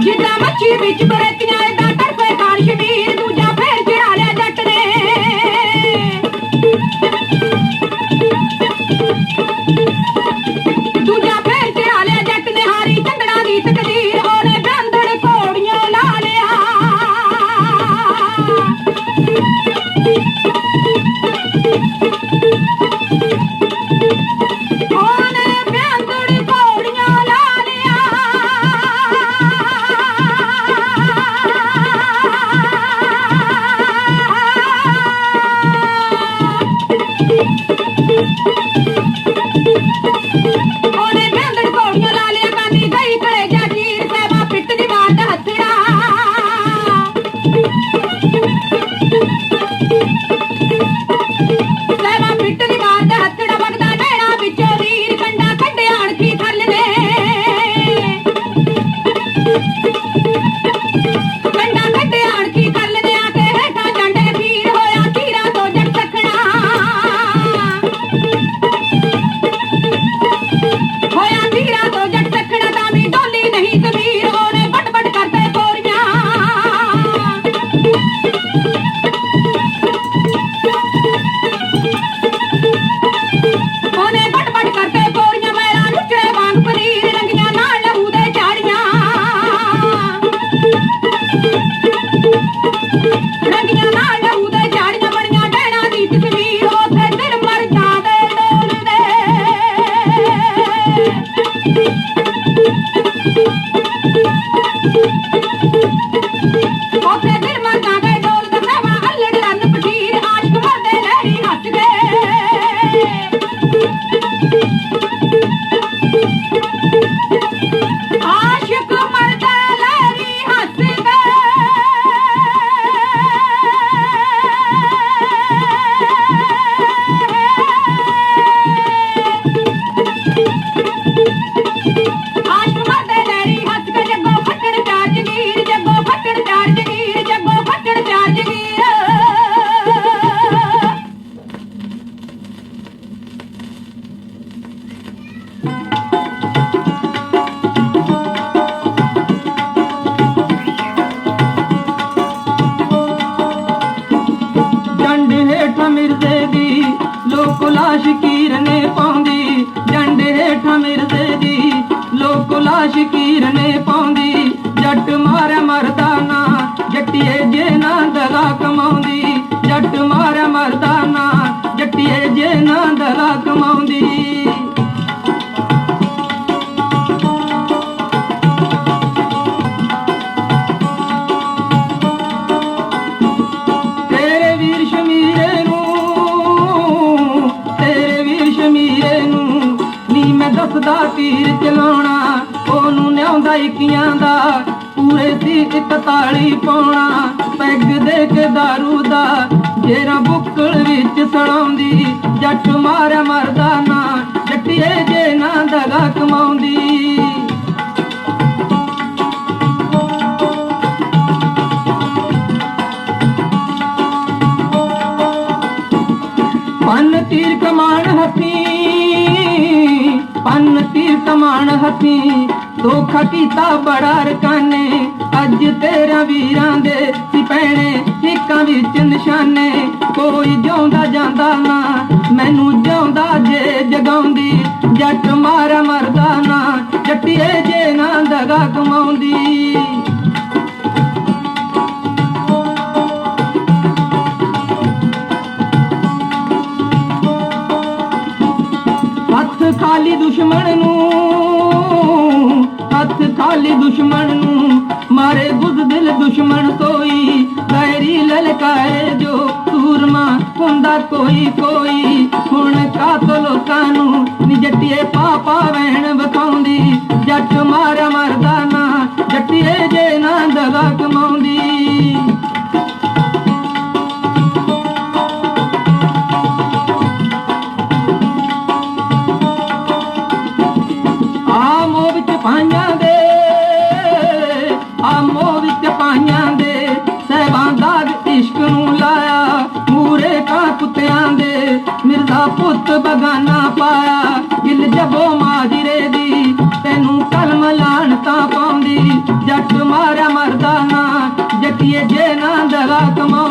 ਜਿੱਦਾਂ ਮੱਛੀ ਵਿੱਚ ਬਰਤੀਆਂ ਏਦਾਂ ਤੜਫੇ ਖਾਨ ਸ਼ਬੀਰ, ਦੂਜਾ ਫੇਰ ਚੜਾ ਲਿਆ ਜੱਟ ਨੇ। ਦੂਜਾ ਫੇਰ ਚੜਾ ਲਿਆ ਜੱਟ ਨੇ, ਹਾਰੀ ਚੰਦੜਾ ਦੀ ਤਕਦੀਰ, ਉਹਨੇ ਬੰਦੜ ਘੋੜੀਆਂ ਲਾ ਲਿਆ। ਹੇਠ ਮਿਰਜ਼ੇ ਦੀ, ਲੋਕ ਲਾਸ਼ ਕੀਰਨੇ ਪਾਉਂਦੀ। ਜੰਡ ਹੇਠਾਂ ਮਿਰਦੇ ਦੀ, ਲੋਕ ਲਾਸ਼ ਕੀਰਨੇ ਪਾਉਂਦੀ। ਮੈਂ ਦੱਸਦਾ ਤੀਰ ਚਲਾਉਣਾ, ਉਹਨੂੰ ਨਿਆਉਂਦਾ ਇਕੀਆਂ ਦਾ, ਪੂਰੇ ਸੀ ਇੱਕ ਤਾਲੀ ਪਾਉਣਾ, ਪੈਗ ਦੇ ਕੇ दारू ਦਾ, ਜੇਰਾ ਬੁੱਕਲ ਵਿੱਚ ਸੜਾਉਂਦੀ ਜੱਟ ਮਾਰਿਆ ਮਰਦਾ ਨਾ, ਜੱਟੀਏ ਜੇ ਨਾ ਦਗਾ ਕਮਾਉਂਦੀ। ਪੰਨ ਤੀਰ ਕਮਾਨ ਹੱਥੀ ਪੰਨ ਤੀਰ ਧੋਖਾ ਕੀਤਾ ਬੜਾ ਰਕਾਨੇ। ਅੱਜ ਤੇਰਾ ਵੀਰਾਂ ਦੇ ਸੀ ਪੈਣੇ ਵਿੱਚ ਨਿਸ਼ਾਨੇ। ਕੋਈ ਜਿਉਂਦਾ ਜਾਂਦਾ ਨਾ, ਮੈਨੂੰ ਜਿਉਂਦਾ ਜੇ ਜਗਾਉਂਦੀ। ਜੱਟ ਮਾਰਾ ਮਰਦਾ ਨਾ, ਜੱਟੀਏ ਜੇ ਨਾ ਦਗਾ ਕਮਾਉਂਦੀ। ਹੱਥ ਖਾਲੀ ਦੁਸ਼ਮਣ ਨੂੰ ਹੱਥ ਦੁਸ਼ਮਣ ਨੂੰ ਮਾਰੇ ਬੁਜ਼ਦਿਲ ਦੁਸ਼ਮਣ ਕੋਈ। ਗੈਰੀ ਲਲਕਾਰੇ ਜੋ ਸੂਰਮਾ ਹੁੰਦਾ ਕੋਈ ਕੋਈ। ਹੁਣ ਕਾਤ ਲੋਕਾਂ ਨੂੰ ਨਿਜਟੀਏ ਪਾਪਾ ਵਹਿਣ ਵਿਖਾਉਂਦੀ ਜੱਟ ਮਾਰਿਆ ਤਾਂ ਪਾਉਂਦੀ ਜੱਟ